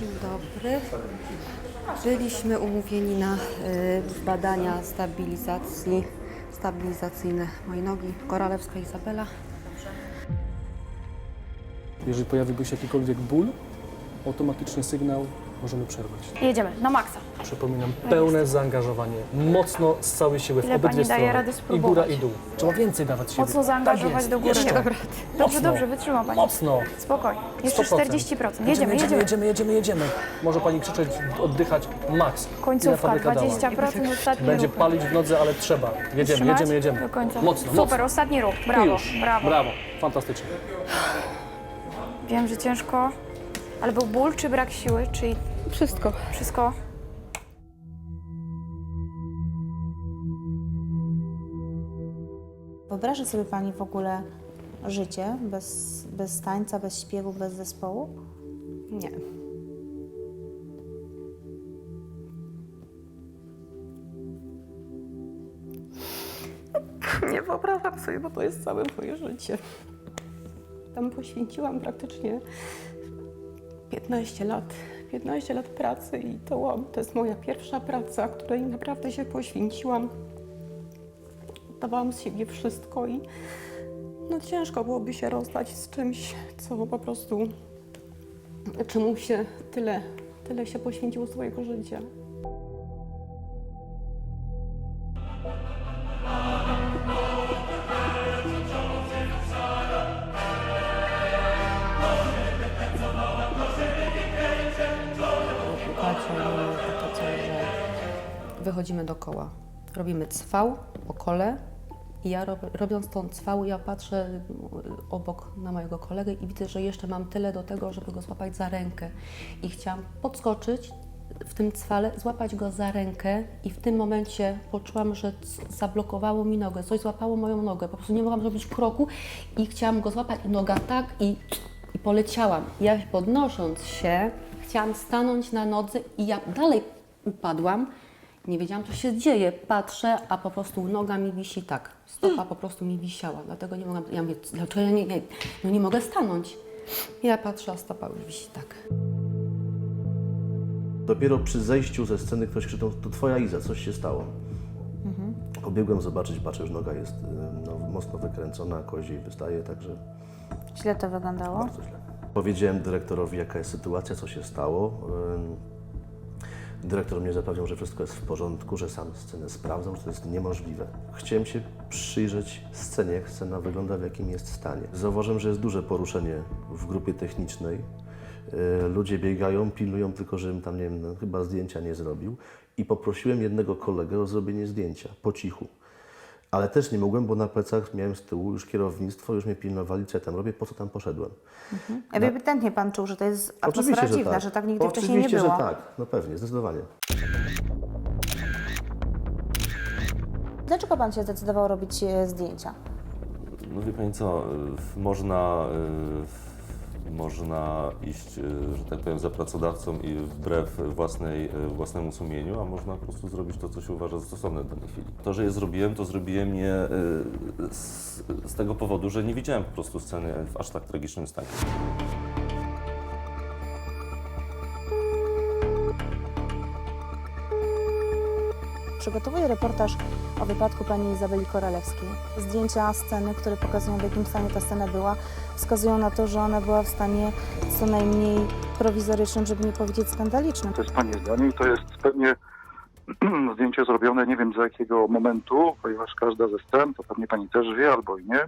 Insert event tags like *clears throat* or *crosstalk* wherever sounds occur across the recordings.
Dzień dobry. Byliśmy umówieni na y, badania stabilizacji, stabilizacyjne mojej nogi. Koralewska Izabela. Jeżeli pojawiłby się jakikolwiek ból, automatycznie sygnał możemy przerwać. Jedziemy, na maksa. Przypominam, pełne zaangażowanie, mocno z całej siły w Ile obydwie pani daje strony. rady I spróbować? góra i dół. Trzeba więcej dawać siebie. Mocno zaangażować tak jest. do góry. Jeszcze. Dobrze, Mocno. dobrze, wytrzyma pani. Mocno. Spokojnie. Jeszcze 100%. 40%. Jedziemy, Jedziemy, jedziemy, jedziemy. jedziemy, jedziemy, jedziemy. Może pani krzyczeć, oddychać max. Ile Końcówka, fabryka dała. 20% ostatni Będzie ruch. palić w nodze, ale trzeba. Jedziemy, Trzymać jedziemy, jedziemy. Do końca. Mocno, Super, mocno. ostatni ruch. I Brawo, już. brawo. Brawo, fantastycznie. Wiem, że ciężko, ale był ból czy brak siły, czy Wszystko. wszystko? Wyobraża sobie Pani w ogóle życie bez, bez tańca, bez śpiewu, bez zespołu? Nie. *laughs* Nie wyobrażam sobie, bo to jest całe moje życie. Tam poświęciłam praktycznie 15 lat. 15 lat pracy i to, to jest moja pierwsza praca, której naprawdę się poświęciłam. Dawałam z siebie wszystko i no ciężko byłoby się rozstać z czymś, co po prostu, czemu się tyle, tyle się poświęciło swojego życia. Wychodzimy do koła. Robimy cwał po kole i ja rob, robiąc tą cwał, ja patrzę y, obok na mojego kolegę i widzę, że jeszcze mam tyle do tego, żeby go złapać za rękę. I chciałam podskoczyć w tym cwale, złapać go za rękę i w tym momencie poczułam, że zablokowało mi nogę, coś złapało moją nogę, po prostu nie mogłam zrobić kroku i chciałam go złapać i noga tak i, i poleciałam. Ja podnosząc się, chciałam stanąć na nodze i ja dalej upadłam. Nie wiedziałam, co się dzieje. Patrzę, a po prostu noga mi wisi tak. Stopa po prostu mi wisiała. Dlatego nie mogłam. Ja mówię, dlaczego ja nie, nie, no nie mogę stanąć? Ja patrzę, a stopa już wisi tak. Dopiero przy zejściu ze sceny ktoś krzyczał, to twoja Iza, coś się stało. Pobiegłem zobaczyć, patrzę, że noga jest y, no, mocno wykręcona, koziej wystaje, także Źle to wyglądało? bardzo źle. Powiedziałem dyrektorowi, jaka jest sytuacja, co się stało. Ym, Dyrektor mnie zapewniał, że wszystko jest w porządku, że sam scenę sprawdzał, że to jest niemożliwe. Chciałem się przyjrzeć scenie, jak scena wygląda, w jakim jest stanie. Zauważyłem, że jest duże poruszenie w grupie technicznej. Yy, Ludzie biegają, pilnują tylko, żebym tam, nie wiem, no, chyba zdjęcia nie zrobił. I poprosiłem jednego kolegę o zrobienie zdjęcia, po cichu. Ale też nie mogłem, bo na plecach miałem z tyłu już kierownictwo, już mnie pilnowali, co ja tam robię, po co tam poszedłem. Ewidentnie Pan czuł, że to jest atmosfera dziwna, że tak nigdy wcześniej nie Oczywiście, było. że tak, no pewnie, zdecydowanie. Dlaczego Pan się zdecydował robić e, zdjęcia? No wie Pani co, y, można, y, można iść, y, że tak powiem, za pracodawcą i wbrew własnej, y, własnemu sumieniu, a można po prostu zrobić to, co się uważa za stosowne w danej chwili. To, że je zrobiłem, to zrobiłem je y, z, z tego powodu, że nie widziałem po prostu sceny w aż tak tragicznym stanie. Przygotowuję reportaż o wypadku pani Izabeli Koralewskiej. Zdjęcia sceny, które pokazują w jakim stanie ta scena była, wskazują na to, że ona była w stanie co najmniej prowizorycznym, żeby nie powiedzieć skandalicznym. To jest Pani zdanie i to jest pewnie *clears throat* zdjęcie zrobione, nie wiem z jakiego momentu, ponieważ każda ze scen, to pewnie Pani też wie albo i nie,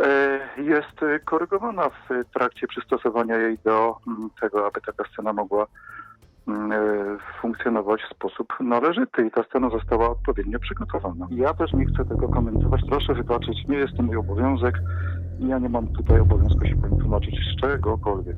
e, jest korygowana w trakcie przystosowania jej do mm, tego, aby taka scena mogła funkcjonować w sposób należyty i ta scena została odpowiednio przygotowana. Ja też nie chcę tego komentować, proszę wybaczyć, nie jest to mój obowiązek i ja nie mam tutaj obowiązku się Pani tłumaczyć z czegokolwiek.